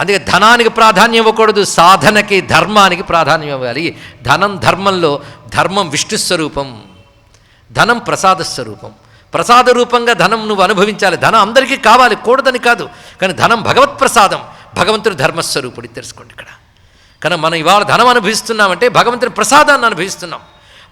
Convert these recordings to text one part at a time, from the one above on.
అందుకే ధనానికి ప్రాధాన్యం ఇవ్వకూడదు సాధనకి ధర్మానికి ప్రాధాన్యం ఇవ్వాలి. ధనం ధర్మంలో ధర్మం విష్ణు స్వరూపం ధనం ప్రసాద స్వరూపం. ప్రసాద రూపంగా ధనం నువ్వు అనుభవించాలి. ధనం అందరికీ కావాలి కూడదని కాదు. కానీ ధనం భగవత్ ప్రసాదం. భగవంతుడు ధర్మస్వరూపుడు ఇది తెలుసుకోండి ఇక్కడ. కానీ మనం ఇవాళ ధనం అనుభవిస్తున్నామంటే భగవంతుని ప్రసాదాన్ని అనుభవిస్తున్నాం.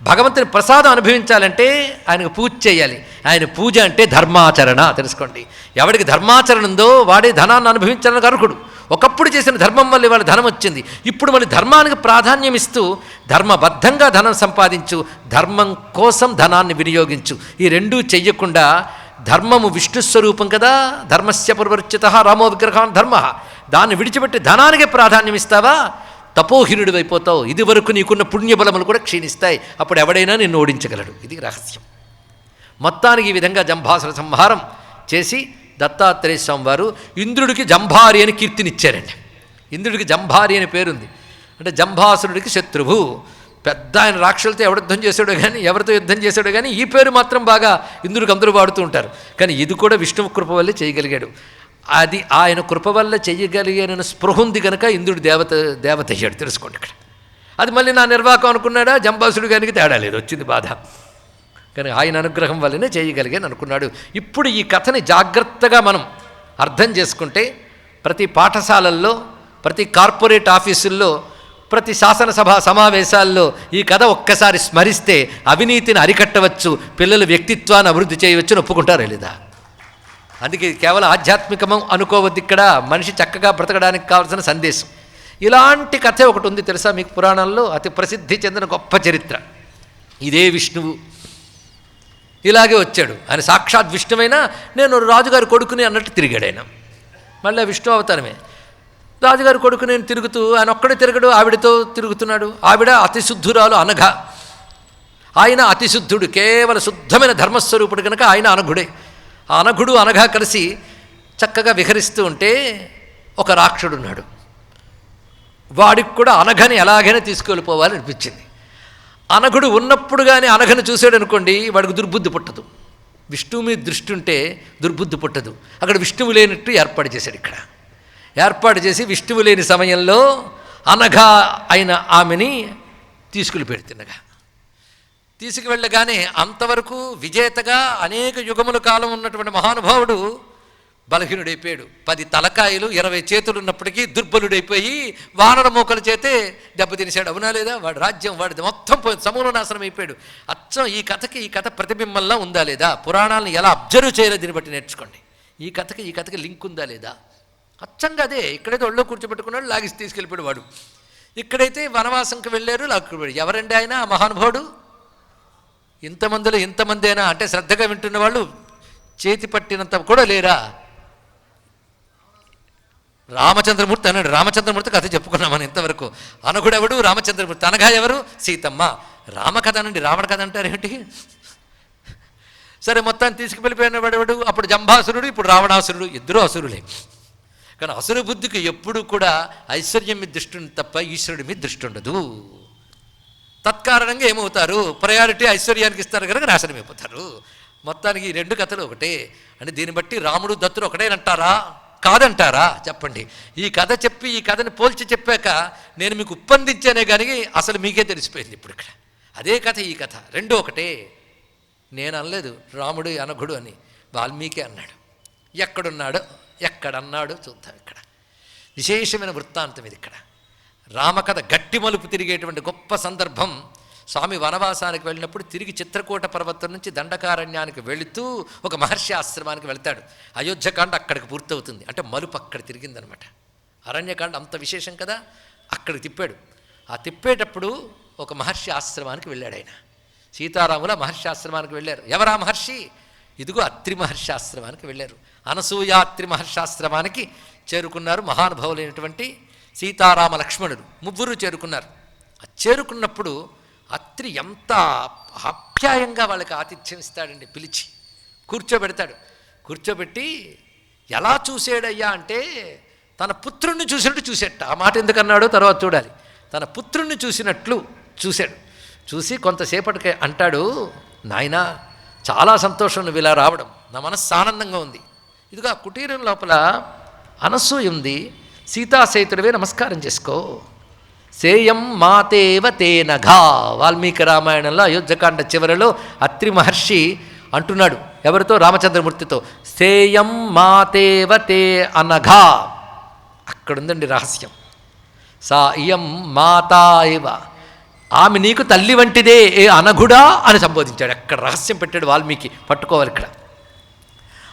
భగవంతుని ప్రసాదం అనుభవించాలంటే ఆయనకు పూజ చేయాలి. ఆయన పూజ అంటే ధర్మాచరణ తెలుసుకోండి. ఎవడికి ధర్మాచరణ ఉందో వాడే ధనాన్ని అనుభవించాలని అర్హుడు. ఒకప్పుడు చేసిన ధర్మం వల్ల ఇవాళ ధనం వచ్చింది. ఇప్పుడు మళ్ళీ ధర్మానికి ప్రాధాన్యం ఇస్తూ ధర్మబద్ధంగా ధనం సంపాదించు ధర్మం కోసం ధనాన్ని వినియోగించు. ఈ రెండూ చెయ్యకుండా ధర్మము విష్ణు స్వరూపం కదా. ధర్మస్య పురవర్చిత రామో విగ్రహాన్ ధర్మ. దాన్ని విడిచిపెట్టి ధనానికి ప్రాధాన్యం ఇస్తావా? తపోహీనుడు అయిపోతావు ఇది వరకు నీకున్న పుణ్యబలములు కూడా క్షీణిస్తాయి. అప్పుడు ఎవడైనా నిన్ను ఓడించగలడు. ఇది రహస్యం. మొత్తానికి ఈ విధంగా జంభాసుర సంహారం చేసి దత్తాత్రేయ స్వామి వారు ఇంద్రుడికి జంభారి అని కీర్తినిచ్చారండి. ఇంద్రుడికి జంభారి అని పేరుంది. అంటే జంభాసురుడికి శత్రువు. పెద్ద ఆయన రాక్షసులతో ఎవడు యుద్ధం చేశాడో కానీ ఎవరితో యుద్ధం చేశాడో కానీ ఈ పేరు మాత్రం బాగా ఇంద్రుడికి అందరూ వాడుతూ ఉంటారు. కానీ ఇది కూడా విష్ణువు కృప వల్లే చేయగలిగాడు. అది ఆయన కృప వల్ల చేయగలిగానని స్పృహ ఉంది కనుక ఇంద్రుడు దేవత దేవత అయ్యాడు. తెలుసుకోండి ఇక్కడ. అది మళ్ళీ నా నిర్వాహకం అనుకున్నాడా? జంబాసుడు గారికి తేడా లేదు. వచ్చింది బాధ. కానీ ఆయన అనుగ్రహం వల్లనే చేయగలిగాను అనుకున్నాడు. ఇప్పుడు ఈ కథని జాగ్రత్తగా మనం అర్థం చేసుకుంటే ప్రతి పాఠశాలల్లో ప్రతి కార్పొరేట్ ఆఫీసుల్లో ప్రతి శాసనసభ సమావేశాల్లో ఈ కథ ఒక్కసారి స్మరిస్తే అవినీతిని అరికట్టవచ్చు పిల్లల వ్యక్తిత్వాన్ని అభివృద్ధి చేయవచ్చు ఒప్పుకుంటారా లేదా? అందుకే కేవలం ఆధ్యాత్మికం అనుకోవద్దు ఇక్కడ. మనిషి చక్కగా బ్రతకడానికి కావాల్సిన సందేశం. ఇలాంటి కథ ఒకటి ఉంది తెలుసా మీకు పురాణంలో? అతి ప్రసిద్ధి చెందిన గొప్ప చరిత్ర. ఇదే విష్ణువు. ఇలాగే వచ్చాడు. ఆయన సాక్షాత్ విష్ణువైనా నేను రాజుగారి కొడుకుని అన్నట్టు తిరిగాడు ఆయన. మళ్ళీ విష్ణు అవతారమే. రాజుగారి కొడుకు నేను తిరుగుతూ ఆయన ఒక్కడే తిరగడు ఆవిడతో తిరుగుతున్నాడు. ఆవిడ అతిశుద్ధురాలు అనఘ. ఆయన అతిశుద్ధుడు కేవల శుద్ధమైన ధర్మస్వరూపుడు కనుక ఆయన అనఘుడే. ఆ అనఘుడు అనఘ కలిసి చక్కగా విహరిస్తూ ఉంటే ఒక రాక్షుడున్నాడు వాడికి కూడా అనఘని ఎలాగైనా తీసుకెళ్ళిపోవాలి అనిపించింది అనఘుడు ఉన్నప్పుడు కానీ అనఘను చూశాడు అనుకోండి వాడికి దుర్బుద్ధి పుట్టదు. విష్ణువు మీద దృష్టి ఉంటే దుర్బుద్ధి పుట్టదు. అక్కడ విష్ణువు లేనట్టు ఏర్పాటు చేశాడు ఇక్కడ. ఏర్పాటు చేసి విష్ణువు లేని సమయంలో అనఘ అయిన ఆమెని తీసుకుని పెడుతున్నగా తీసుకువెళ్ళగానే అంతవరకు విజేతగా అనేక యుగముల కాలం ఉన్నటువంటి మహానుభావుడు బలహీనుడైపోయాడు. పది తలకాయలు ఇరవై చేతులు ఉన్నప్పటికీ దుర్బలుడైపోయి వానర మూకల చేతే దెబ్బతినేశాడు. అవునా లేదా? వాడి రాజ్యం వాడిది మొత్తం పోయి సమూల నాశనం అయిపోయాడు. అచ్చం ఈ కథకి ఈ కథ ప్రతిబింబంలా ఉందా లేదా? పురాణాలను ఎలా అబ్జర్వ్ చేయాలో దీన్ని బట్టి నేర్చుకోండి. ఈ కథకి ఈ కథకి లింక్ ఉందా లేదా? అచ్చంగా అదే. ఇక్కడైతే ఒళ్ళో కూర్చోబెట్టుకున్నాడు లాగిసి తీసుకెళ్ళిపోయాడు వాడు. ఇక్కడైతే వనవాసంకి వెళ్ళారు లాక్కుపోయాడు ఎవరండి ఆయన? ఆ మహానుభావుడు? ఇంతమందిలో ఇంతమందేనా అంటే శ్రద్ధగా వింటున్న వాళ్ళు చేతి పట్టినంత కూడా లేరా? రామచంద్రమూర్తి అన్నాడు. రామచంద్రమూర్తి కథ చెప్పుకున్నాం మనం ఇంతవరకు. అనగుడెవడు రామచంద్రమూర్తి. అనగా ఎవరు? సీతమ్మ. రామకథ అనండి రావణ కథ అంటారేమిటి సరే మొత్తాన్ని తీసుకువెళ్ళిపోయిన వాడెవడు అప్పుడు జంభాసురుడు ఇప్పుడు రావణాసురుడు. ఇద్దరు అసురులే. కానీ అసురు బుద్ధికి ఎప్పుడు కూడా ఐశ్వర్యం మీద దృష్టి తప్ప ఈశ్వరుడి మీద దృష్టి ఉండదు. తత్కారణంగా ఏమవుతారు? ప్రయారిటీ ఐశ్వర్యానికి ఇస్తారు కనుక నాశనమైపోతారు. మొత్తానికి ఈ రెండు కథలు ఒకటే. అంటే దీన్ని బట్టి రాముడు దత్తుడు ఒకటేనంటారా? కాదంటారా? చెప్పండి. ఈ కథ చెప్పి ఈ కథని పోల్చి చెప్పాక నేను మీకు ఉప్పందించానే కానీ అసలు మీకే తెలిసిపోయింది ఇప్పుడు ఇక్కడ. అదే కథ ఈ కథ. రెండో ఒకటే. నేను అనలేదు రాముడు అనఘుడు అని. వాల్మీకి అన్నాడు. ఎక్కడున్నాడు ఎక్కడన్నాడు చూద్దాం ఇక్కడ. విశేషమైన వృత్తాంతం ఇది ఇక్కడ. రామకథ గట్టి మలుపు తిరిగేటువంటి గొప్ప సందర్భం స్వామి వనవాసానికి వెళ్ళినప్పుడు తిరిగి చిత్రకూట పర్వతం నుంచి దండకారణ్యానికి వెళుతూ ఒక మహర్షి ఆశ్రమానికి వెళ్తాడు. అయోధ్యకాండ అక్కడికి పూర్తవుతుంది. అంటే మలుపు అక్కడ తిరిగిందనమాట. అరణ్యకాండ అంత విశేషం కదా? అక్కడికి తిప్పాడు. ఆ తిప్పేటప్పుడు ఒక మహర్షి ఆశ్రమానికి వెళ్ళాడు ఆయన. సీతారాముల మహర్షి ఆశ్రమానికి వెళ్ళారు. ఎవరా మహర్షి? ఇదిగో అత్రి మహర్షి ఆశ్రమానికి వెళ్ళారు. అనసూయాత్రి మహర్షాశ్రమానికి చేరుకున్నారు మహానుభావులైనటువంటి సీతారామ లక్ష్మణుడు. ముగ్గురు చేరుకున్నారు. చేరుకున్నప్పుడు రాత్రి ఎంత ఆప్యాయంగా వాళ్ళకి ఆతిథ్యం ఇస్తాడండి పిలిచి కూర్చోబెడతాడు. కూర్చోబెట్టి ఎలా చూసాడయ్యా అంటే తన పుత్రుణ్ణి చూసినట్టు చూసేట ఆ మాట ఎందుకన్నాడో తర్వాత చూడాలి. తన పుత్రుణ్ణి చూసినట్లు చూశాడు. చూసి కొంతసేపటికి అంటాడు నాయనా చాలా సంతోషం నువ్వు ఇలా రావడం. నా మనస్సు ఆనందంగా ఉంది. ఇదిగా కుటీరం లోపల అనసూయ ఉంది సీతాసేతుడివే నమస్కారం చేసుకో. సేయం మాతేవ తేనఘా వాల్మీకి రామాయణంలో అయోధ్యకాండ చివరిలో అత్రి మహర్షి అంటున్నాడు. ఎవరితో? రామచంద్రమూర్తితో. సేయం మాతేవ తే అనఘా. అక్కడుందండి రహస్యం. సా ఇయం మాతా ఇవ. ఆమె నీకు తల్లి వంటిదే ఏ అనఘుడా అని సంబోధించాడు. అక్కడ రహస్యం పెట్టాడు వాల్మీకి? పట్టుకోవాలి ఇక్కడ.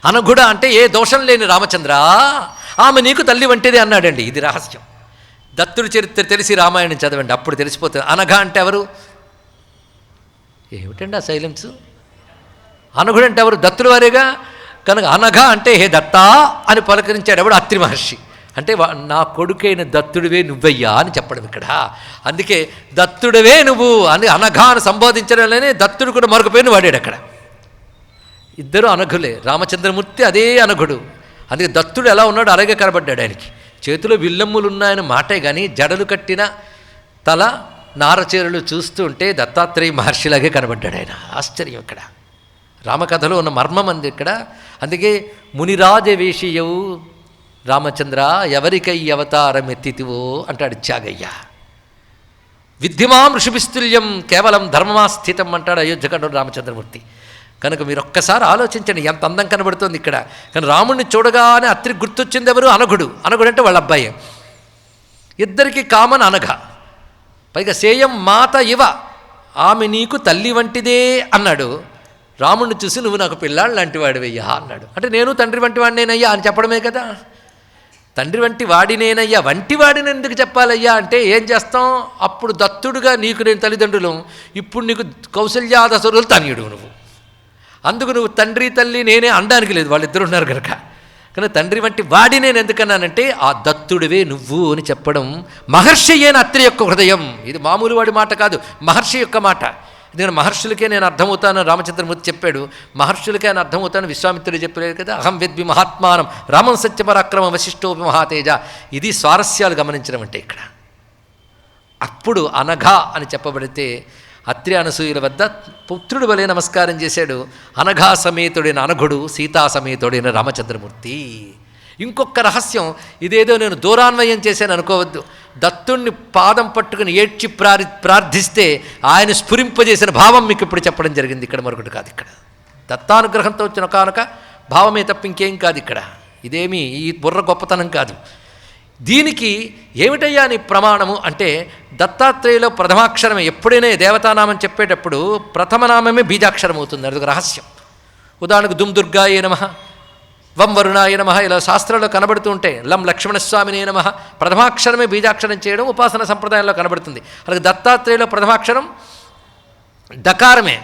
అనఘుడ అంటే ఏ దోషం లేని రామచంద్ర. ఆమె నీకు తల్లి వంటిదే అన్నాడండి. ఇది రహస్యం. దత్తుడి చరిత్ర తెలిసి రామాయణం చదవండి. అప్పుడు తెలిసిపోతుంది. అనఘ అంటే ఎవరు? ఏమిటండి ఆ సైలెన్స్ అనఘుడు అంటే ఎవరు? దత్తుడు వారేగా? కనుక అనఘ అంటే హే దత్తా అని పలకరించాడు ఎవడు? అత్రి మహర్షి. అంటే నా కొడుకైన దత్తుడివే నువ్వయ్యా అని చెప్పడం ఇక్కడ. అందుకే దత్తుడివే నువ్వు అని అనఘా అని సంబోధించడంలోనే దత్తుడు కూడా మరొక పేరుని వాడాడు అక్కడ. ఇద్దరు అనఘులే. రామచంద్రమూర్తి అదే అనఘుడు. అందుకే దత్తుడు ఎలా ఉన్నాడో అలాగే కనబడ్డాడు ఆయనకి. చేతిలో విల్లమ్ములు ఉన్నాయని మాటే కానీ జడలు కట్టిన తల నారచీరలు చూస్తూ ఉంటే దత్తాత్రేయ మహర్షిలాగే కనబడ్డాడు ఆయన. ఆశ్చర్యం ఇక్కడ. రామకథలో ఉన్న మర్మం అంది ఇక్కడ. అందుకే మునిరాజవేషియవు రామచంద్ర ఎవరికై అవతారం ఎత్తితివో అంటాడు త్యాగయ్య. విద్యమాం ఋషిభిస్తుల్యం కేవలం ధర్మమాస్థితం అంటాడు అయోధ్యకండు రామచంద్రమూర్తి. కనుక మీరు ఒక్కసారి ఆలోచించండి ఎంత అందం కనబడుతోంది ఇక్కడ. కానీ రాముడిని చూడగానే అత్రి గుర్తొచ్చింది ఎవరు? అనఘుడు. అనఘుడు అంటే వాళ్ళ అబ్బాయి. ఇద్దరికి కామన్ అనఘ. పైగా సేయం మాత ఇవ. ఆమె నీకు తల్లి వంటిదే అన్నాడు. రాముడిని చూసి నువ్వు నాకు పిల్లాడు లాంటి వాడివయ్యా అన్నాడు. అంటే నేను తండ్రి వంటి వాడినేనయ్యా అని చెప్పడమే కదా. తండ్రి వంటి వాడినేనయ్యా. వంటి వాడిని ఎందుకు చెప్పాలయ్యా అంటే ఏం చేస్తాం? అప్పుడు దత్తుడుగా నీకు నేను తల్లిదండ్రులు. ఇప్పుడు నీకు కౌశల్యాదసరులు తనయుడు నువ్వు. అందుకు నువ్వు తండ్రి తల్లి నేనే అనడానికి లేదు వాళ్ళిద్దరు ఉన్నారు కనుక. కానీ తండ్రి వంటి వాడి నేను ఎందుకన్నానంటే ఆ దత్తుడివే నువ్వు అని చెప్పడం మహర్షి అయిన అత్రి యొక్క హృదయం. ఇది మామూలు వాడి మాట కాదు మహర్షి యొక్క మాట. నేను మహర్షులకే నేను అర్థమవుతాను రామచంద్రమూర్తి చెప్పాడు. మహర్షులకే నేను అర్థమవుతాను విశ్వామిత్రుడు చెప్పలేదు కదా అహం విద్వి మహాత్మానం రామం సత్యపరాక్రమ వశిష్ఠోపి మహాతేజ ఇది స్వారస్యాలు గమనించడం అంటే ఇక్కడ. అప్పుడు అనఘ అని చెప్పబడితే అత్రి అనసూయుల వద్ద పుత్రుడు వలె నమస్కారం చేశాడు. అనఘా సమేతుడైన అనఘుడు సీతా సమేతుడైన రామచంద్రమూర్తి. ఇంకొక రహస్యం ఇదేదో నేను దూరాన్వయం చేశాను అనుకోవద్దు. దత్తుణ్ణి పాదం పట్టుకుని ఏడ్చి ప్రారి ప్రార్థిస్తే ఆయన స్ఫురింపజేసిన భావం మీకు ఇప్పుడు చెప్పడం జరిగింది. ఇక్కడ మరొకటి కాదు ఇక్కడ. దత్తానుగ్రహంతో వచ్చిన కానుక భావమే తప్ప ఇంకేం కాదు ఇక్కడ. ఇదేమీ ఈ బుర్ర గొప్పతనం కాదు. దీనికి ఏమిటయ్యా నీ ప్రమాణము? అంటే దత్తాత్రేయులో ప్రథమాక్షరమే. ఎప్పుడైనా దేవతానామం చెప్పేటప్పుడు ప్రథమనామమే బీజాక్షరం అవుతుంది అది ఒక రహస్యం. ఉదాహరణకు దుమ్ దుర్గాయ నమ వం వరుణాయ నమ ఇలా శాస్త్రంలో కనబడుతూ ఉంటే లం లక్ష్మణస్వామినే నమ ప్రథమాక్షరమే బీజాక్షరం చేయడం ఉపాసన సంప్రదాయంలో కనబడుతుంది. అలాగే దత్తాత్రేయులో ప్రథమాక్షరం డకారమే.